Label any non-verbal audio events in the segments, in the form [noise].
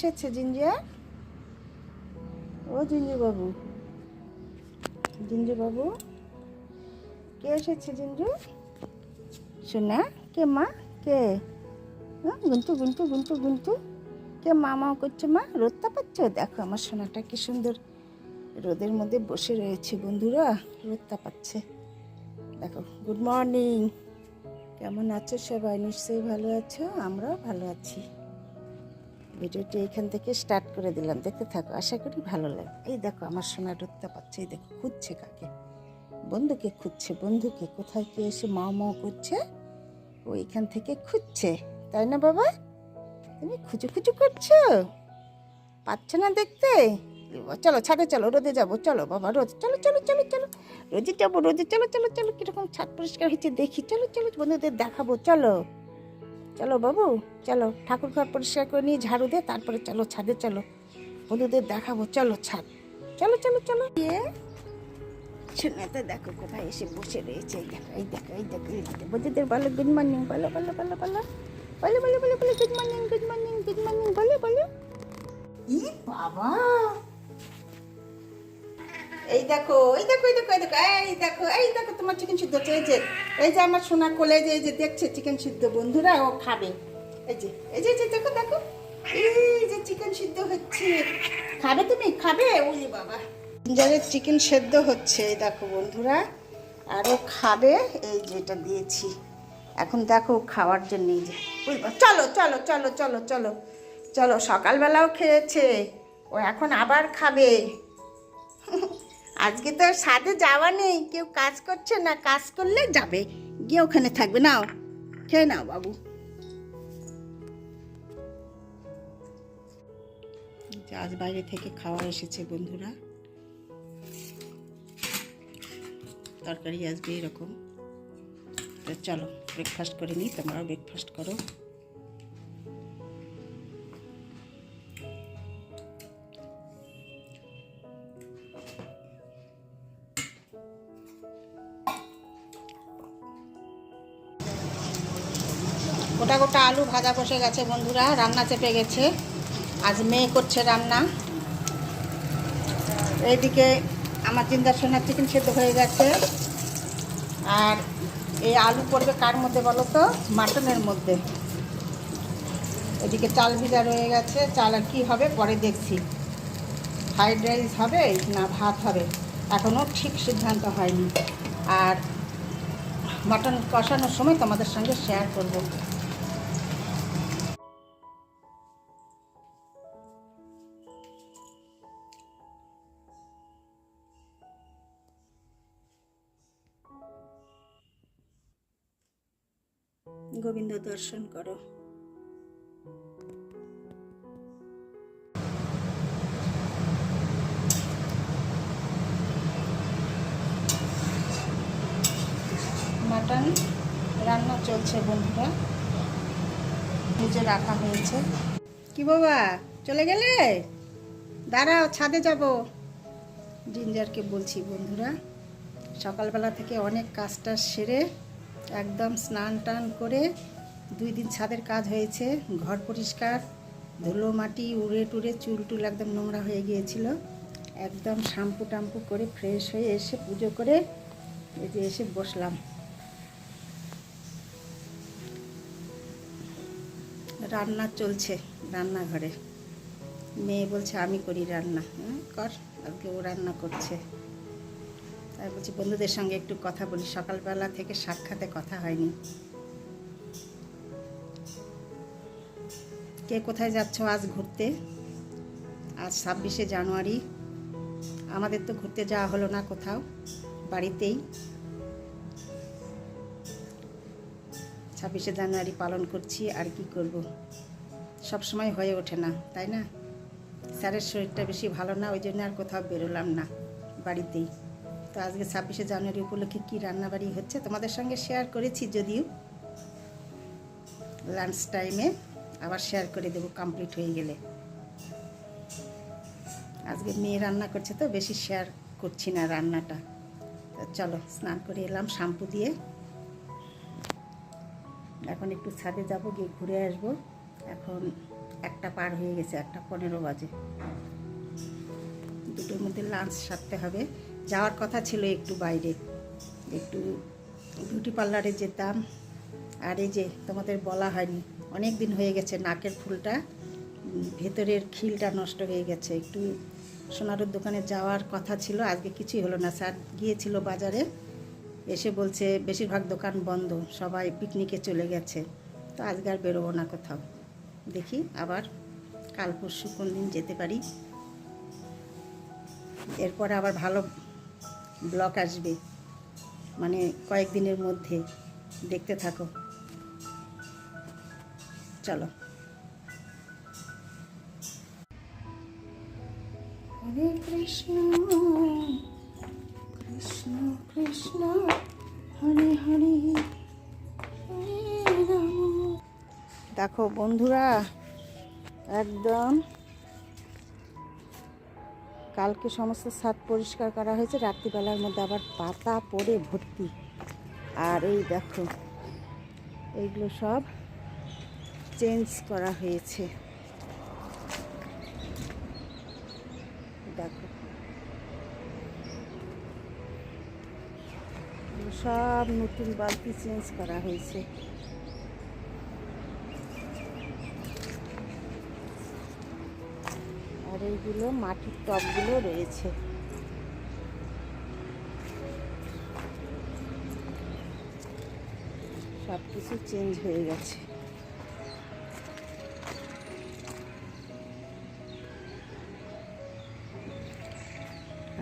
এসেছে জিঞ্জিয়া? ও জিঞ্জু বাবু জিঞ্জু বাবু কে এসেছে জিঞ্জু? শোনা কে মা? কে? হ্যাঁ গুনতু গুনতু গুনতু গুনটু। কে মা মা করছে মা? রোদটা পাচ্ছ দেখো আমার সোনাটা কি সুন্দর। রোদের মধ্যে বসে রয়েছে বন্ধুরা রোদটা পাচ্ছে দেখো গুড মর্নিং কেমন আছো সবাই? নিশ্চয়ই ভালো আছো, আমরাও ভালো আছি। ভিডিওটি এখান থেকে স্টার্ট করে দিলাম। দেখতে থাকো, আশা করি ভালো লাগে এই দেখো, আমার সোনা রোদটা পাচ্ছে, এই দেখো, খুঁজছে কাকে? বন্ধুকে খুঁজছে, বন্ধুকে, কোথায় কে এসে মাও মাও করছে? ও এখান থেকে খুঁজছে, তাই না বাবা? তুমি খুঁজু খুঁজু করছ? পাচ্ছ না দেখতে? চলো, ছাদে চলো, রোদে যাব, চলো বাবা, রোদ, চলো চলো চলো চলো, রোদে যাব, রোদে, চলো চলো চলো, কীরকম ছাদ পরিষ্কার হয়েছে দেখি, চলো চলো, বন্ধুদের দেখাবো, চলো। চলো বাবু, চলো। ঠাকুর ঘর পরিষ্কার করে নিয়ে ঝাড়ু দে, তারপরে চলো ছাদে চলো। বন্ধুদের দেখাবো, চলো ছাদ। চলো চলো চলো। গিয়ে শোনাতে দেখো কোথায় এসে বসে রয়েছে। এই দেখো এই দেখো এই দেখো এই দেখো। বন্ধুদের বলো গুড মর্নিং বলো বলো বলো বলো। বলো বলো বলো বলো good morning good morning good morning বলো বলো। ই বাবা! এই দেখো এই দেখো এই দেখো এই দেখো এই দেখো। চিকেন সিদ্ধ হচ্ছে, এই যে এই যে আমার সোনা কোলে যে, এই যে দেখছে চিকেন সিদ্ধ, বন্ধুরা, ও খাবে। এই যে এই যে দেখো দেখো, এই যে চিকেন সিদ্ধ হচ্ছে। খাবে তুমি? খাবে? ওই বাবা। জিঞ্জারের চিকেন সেদ্ধ হচ্ছে, এই দেখো, বন্ধুরা। আরও খাবে, এই যেটা দিয়েছি। এখন দেখো খাওয়ার জন্য এই যে চলো চলো চলো চলো চলো চলো, সকালবেলাও খেয়েছে। ও এখন আবার খাবে। [laughs] আজকে তো সাথে যাওয়া নেই। কেউ কাজ করছে না, কাজ করলে যাবে। গিয়ে ওখানে থাকবে, নাও। খেয়ে নাও, বাবু। আজ বাইরে থেকে খাওয়া এসেছে, বন্ধুরা। তরকারি আসবে এরকম। তো চলো ব্রেকফাস্ট করে নিই, তোমরাও ব্রেকফাস্ট করো। গোটা গোটা আলু ভাজা বসে গেছে বন্ধুরা, রান্না চেপে গেছে। আজ মেয়ে করছে রান্না। এইদিকে আমার চিন্তা সোনার চিকেন সেদ্ধ হয়ে গেছে। আর এই আলু পড়বে কার মধ্যে বলো তো? মাটনের মধ্যে। এদিকে চাল ভিজা রয়ে গেছে। চাল আর কী হবে? পরে দেখছি। ফ্রাইড রাইস হবে না ভাত হবে? এখনও ঠিক সিদ্ধান্ত হয়নি। আর মাটন কষানোর সময় তোমাদের সঙ্গে শেয়ার করব। গোবিন্দ দর্শন করো। মাটন রান্না চলছে বন্ধুরা। ভেজে রাখা হয়েছে। কি বাবা, চলে গেলে? দাঁড়াও, ছাদে যাব। জিঞ্জারকে বলছি, বন্ধুরা, সকালবেলা থেকে অনেক কাজটা সেরে একদম স্নান টান করে দুই দিন ছাদের কাজ হয়েছে। ঘর পরিষ্কার, ধুলো মাটি, উড়ে টুড়ে চুল টুল একদম নোংরা হয়ে গিয়েছিল। একদম শ্যাম্পু টাম্পু করে ফ্রেশ হয়ে এসে পুজো করে এই যে এসে বসলাম। রান্না চলছে রান্নাঘরে। মেয়ে বলছে আমি করি রান্না। হুম, কর আজকে ও রান্না করছে। তাই বলছি বন্ধুদের সঙ্গে একটু কথা বলি। সকালবেলা থেকে সাক্ষাতে কথা হয়নি। কে কোথায় যাচ্ছ আজ ঘুরতে? আজ ছাব্বিশে জানুয়ারি। আমাদের তো ঘুরতে যাওয়া হলো না কোথাও বাড়িতেই। ছাব্বিশে জানুয়ারি পালন করছি, আর কি করব? সব সময় হয়ে ওঠে না, তাই না? স্যারের শরীরটা বেশি ভালো না, ওই জন্য আর কোথাও বেরোলাম না বাড়িতেই। তো আজকে ছাব্বিশে জানুয়ারি উপলক্ষে কী রান্নাবাড়ি হচ্ছে তোমাদের সঙ্গে শেয়ার করেছি যদিও। লাঞ্চ টাইমে আবার শেয়ার করে দেবো কমপ্লিট হয়ে গেলে। আজকে মেয়ে রান্না করছে তো, বেশি শেয়ার করছি না রান্নাটা। তো চলো, স্নান করে এলাম, শ্যাম্পু দিয়ে। এখন একটু ছাদে যাব, গিয়ে ঘুরে আসব। এখন একটা পার হয়ে গেছে, একটা পনেরো বাজে। দুটোর মধ্যে লাঞ্চ সারতে হবে। যাওয়ার কথা ছিল একটু বাইরে। একটু বিউটি পার্লারে যেতাম। আর এই যে তোমাদের বলা হয়নি, অনেক দিন হয়ে গেছে নাকের ফুলটা। ভেতরের খিলটা নষ্ট হয়ে গেছে। একটু সোনারুর দোকানে যাওয়ার কথা ছিল, আজকে কিছুই হলো না। স্যার গিয়েছিল বাজারে। এসে বলছে, বেশিরভাগ দোকান বন্ধ, সবাই পিকনিকে চলে গেছে। তো আজকে আর বেরোবো না কোথাও। দেখি আবার কাল পরশু কোন দিন যেতে পারি। এরপরে আবার ভালো ব্লক আসবে মানে কয়েকদিনের মধ্যে। দেখতে থাকো। চলো। হরে কৃষ্ণ। কৃষ্ণ কৃষ্ণ, হরে হরে দেখো বন্ধুরা, একদম কালকে সমস্ত ছাদ পরিষ্কার করা হয়েছে, রাত্রিবেলার মধ্যে আবার পাতা পড়ে ভর্তি। আর এই দেখো, এইগুলো সব চেঞ্জ করা হয়েছে দেখো এগুলো সব নতুন বালতি চেঞ্জ করা হয়েছে। আর এইগুলো মাটির টবগুলো রয়েছে। সব কিছু চেঞ্জ হয়ে গেছে।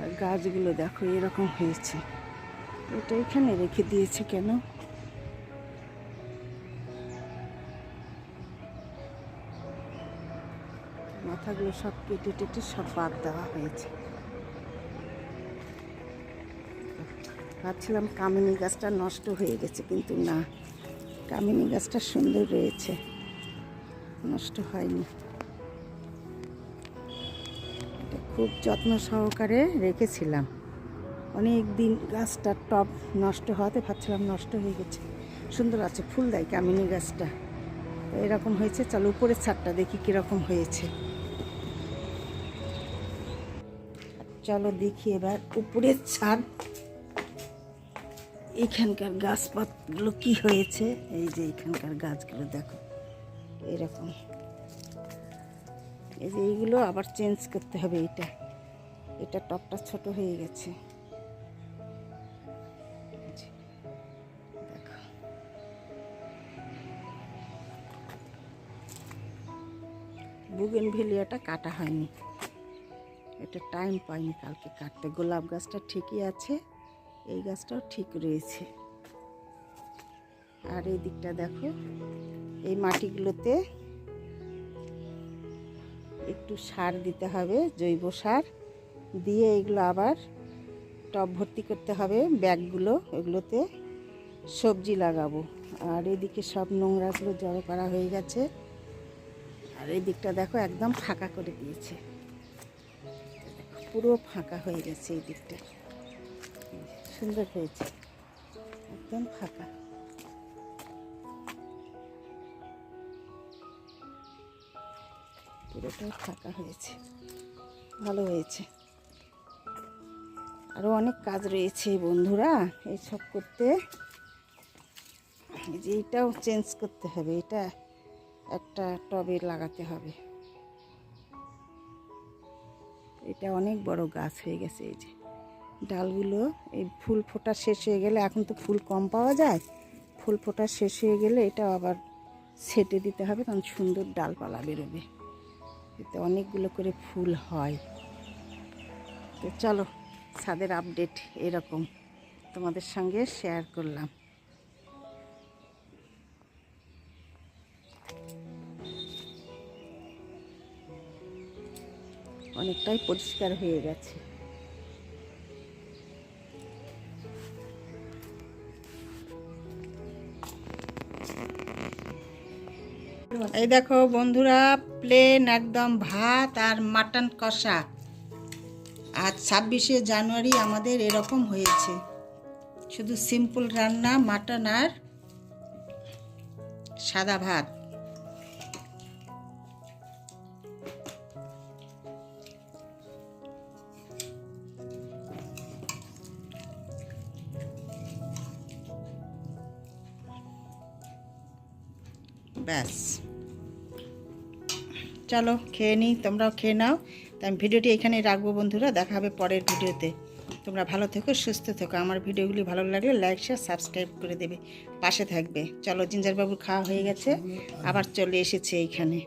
আর গাছগুলো দেখো এরকম হয়েছে। এটা এখানে রেখে দিয়েছে কেন? মাথাগুলো সব কেটে টেটে সব বাদ দেওয়া হয়েছে। ভাবছিলাম কামিনী গাছটা নষ্ট হয়ে গেছে, কিন্তু না, কামিনী গাছটা সুন্দর রয়েছে, নষ্ট হয়নি। খুব যত্ন সহকারে রেখেছিলাম। অনেক দিন গাছটার টব নষ্ট হওয়াতে ভাবছিলাম নষ্ট হয়ে গেছে। সুন্দর আছে, ফুল দেয় কামিনী গাছটা। এরকম হয়েছে, চলো উপরের ছাদটা দেখি কীরকম হয়েছে। চলো দেখি এবার উপরের ছাদ। এখানকার গাছপাতগুলো কি হয়েছে? এই যে এখানকার গাছগুলো দেখো, এরকম। এই যে এইগুলো আবার চেঞ্জ করতে হবে, এটা। এটা টপটা ছোট হয়ে গেছে। ভেলিয়াটা কাটা হয়নি। এটা টাইম পাইনি কালকে কাটতে। গোলাপ গাছটা ঠিকই আছে, এই গাছটাও ঠিক রয়েছে। আর এই দিকটা দেখো, এই মাটিগুলোতে একটু সার দিতে হবে, জৈব সার দিয়ে এগুলো আবার টব ভর্তি করতে হবে ব্যাগগুলো, এগুলোতে সবজি লাগাবো। আর এদিকে সব নোংরাগুলো জড়ো করা হয়ে গেছে। আর এই দিকটা দেখো একদম ফাঁকা করে দিয়েছে। পুরো ফাঁকা হয়ে গেছে এই দিকটা। সুন্দর হয়েছে, একদম ফাঁকা। পুরোটাই ফাঁকা হয়েছে, ভালো হয়েছে। আরও অনেক কাজ রয়েছে বন্ধুরা এইসব করতে। এই যে এইটাও চেঞ্জ করতে হবে, এটা একটা টবে লাগাতে হবে। এটা অনেক বড় গাছ হয়ে গেছে এই যে। ডালগুলো এই ফুল ফোটা শেষ হয়ে গেলে, এখন তো ফুল কম পাওয়া যায়, ফুল ফোটা শেষ হয়ে গেলে এটা আবার ছেটে দিতে হবে, কারণ সুন্দর ডালপালা বেরোবে। এতে অনেকগুলো করে ফুল হয়। তো চলো, ছাদের আপডেট এরকম তোমাদের সঙ্গে শেয়ার করলাম। অনেকটাই পরিষ্কার হয়ে গেছে। এই দেখো বন্ধুরা প্লেন একদম ভাত আর মাটন কষা। আজ ছাব্বিশে জানুয়ারি আমাদের এরকম হয়েছে। শুধু সিম্পল রান্না মাটন আর সাদা ভাত। ব্যাস। চলো, খেয়ে নিই, তোমরাও খেয়ে নাও। তো আমি ভিডিওটি এখানেই রাখব বন্ধুরা, দেখা হবে পরের ভিডিওতে। তোমরা ভালো থেকো, সুস্থ থেকো। আমার ভিডিওগুলি ভালো লাগলে লাইক শেয়ার সাবস্ক্রাইব করে দেবে। পাশে থাকবে। চলো, জিঞ্জারবাবুর খাওয়া হয়ে গেছে। আবার চলে এসেছে এইখানে।